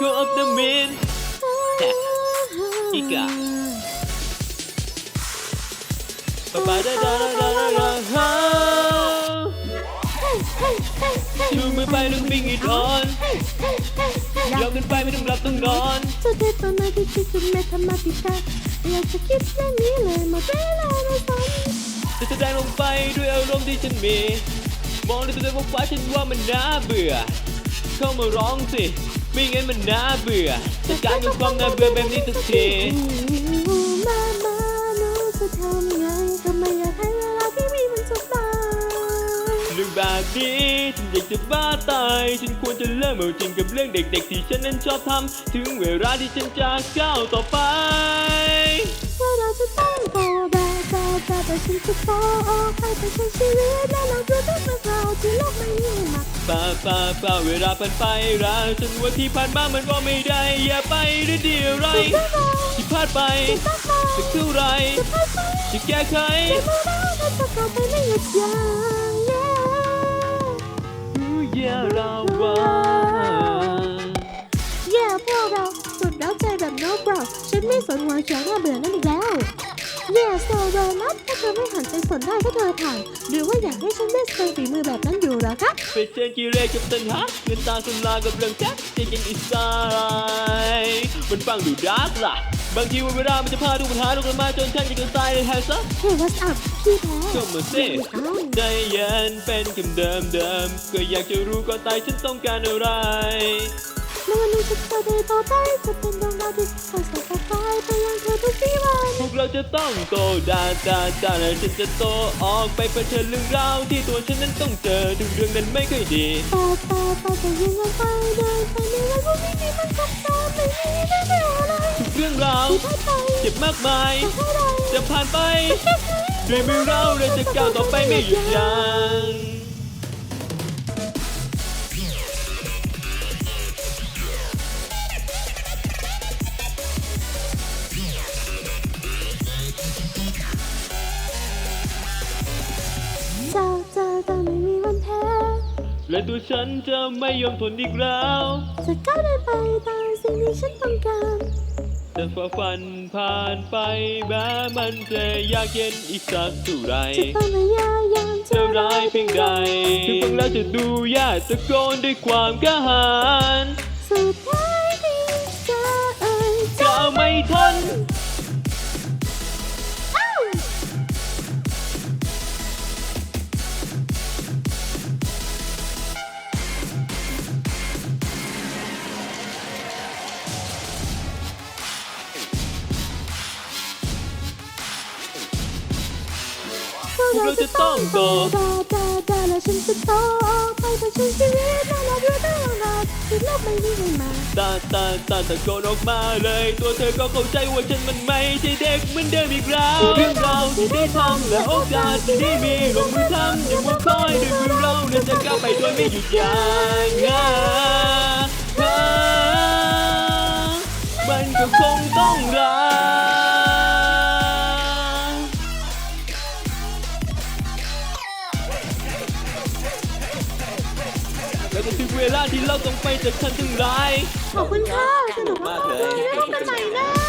go of the moon อีกอะปะปะดาดาดาดาดาดาฮาชูมือไปแล้ววิ่งอีกออนยอมกันไปไม่ต้องรับต้องนอนสุดท้ายตอนมาที่คิดคุณไม่ทำมาติดตาอยากจะคิดเรื่องนี้เลยหมดเวลาในฝันจะแสดงลงไปด้วยอารมณ์ที่ฉันมี มองในตัวเองว่าฟ้าฉันว่ามันน่าเบื่อ เข้ามาร้องสิ ไม่งั้นมันน่าเบื่อจัดการกับความน่าเบื่อแบบนี้สักทีมามาหนูจะทำไงก็ไม่อยากให้เวลาที่มีมันจบไปเรื่องแบบนี้ฉันอยากจะบ้าตายฉันควรจะเลิกเอาจริงกับเรื่องเด็ก ๆ ที่ฉันนั้นชอบทำถึงเวลาที่ฉันจะก้าวต่อไปว่าเราจะต้องโตแบบแบบแบบแต่ฉันจะโตออกไปไปใช้ชีวิตและเราดูทุกเรื่องราวที่โลกไม่มี มาป่าป่าป่าเวลาผ่านไปราฉันว่าที่ผ่านมามันก็ไม่ได้ อย่าไปหรือเดียวไรเรื่องราวที่พลาดไปตั้งมาจะเท่าไรจะไปไปจะแก้ไขไม่ได้ถ้าจะกลับไปไม่หยุดยั้งรู้อย่าเราว่าแย่พวกเราสุดแล้วใจแบบ no bro ฉันไม่สนหัวเขียวหน้าเบื่อนั่นอีกแล้ว แย่โซเวอร์นัทถ้าเธอไม่หันไปสนได้ก็เธอผ่านหรือว่าอยากให้ฉันได้สเปรย์ฝีมือแบบนั้นอยู่เหรอคะเป็นเชนกีเรกับตันหาเงินตาสุนลากับเรื่องแท็กจะกินอิสายมันฟังดูดาร์กล่ะ บางทีวันเวลามันจะพาทุกปัญหาทุกข์มาจนฉันจะเกินตายในแฮซะเฮ้ what's up พี่แพ้ก็มาสิใจเย็นเป็นคำเดิมเดิมๆก็อยากจะรู้ก่อนตายฉันต้องการอะไรแล้ววันนี้ฉันจะได้ต่อไปจะเป็นดวงดาวที่คอยส่ จะต้องโตดาดาดาและฉันจะโตออกไปเผชิญเรื่องราวที่ตัวฉันนั้นต้องเจอทุกเรื่องนั้นไม่เคอยดีตาตาตาจะยิงกันไปเดินไปในวันพรุ่งนี้ที่มันซับซ้อนไม่มีได้แน่อะไรทุกเรื่องราวที่พ่ายไปเจ็บมากมายเท่าไรจะผ่านไปด้วยมือเราเราจะก้าวต่อไปไม่หยุดยัง้ และตัวฉันจะไม่ยอมทนอีกแล้วจะก้าวเดินไปตามสิ่งที่ฉันต้องการจะฝ่าฟันผ่านไปแม้มันจะยากเย็นอีกสักเท่าไหรจะต้องพยายามจะร้ายเพียงใดถึงฟังแล้วจะดูยากตะโกนด้วยความกล้าหาญ พวกเราจะต้องโตดาดาดาแล้วฉันจะโตออกไปเผชิญชีวิตและเราดูเรื่องราวที่โลกไม่มีให้มาตาตาตาตะโกนออกมาเลย ตัวเธอก็เข้าใจว่าฉันมันไม่ใช่เด็กเหมือนเดิมอีกแล้วเรื่องราที่ได้ทำและโอกาสที่ได้มีลงมือทำอย่างว่าคอยด้วยมือเราเนี่ยจะก้าวไปโดยไม่หยุดยั้งอ่าอ่ามันก็คงต้องรัก เวลาที่เราต้องไปจากฉันทั้งหลาย ขอบคุณค่ะ สนุกมากมากเลยๆพบกันใหม่นะ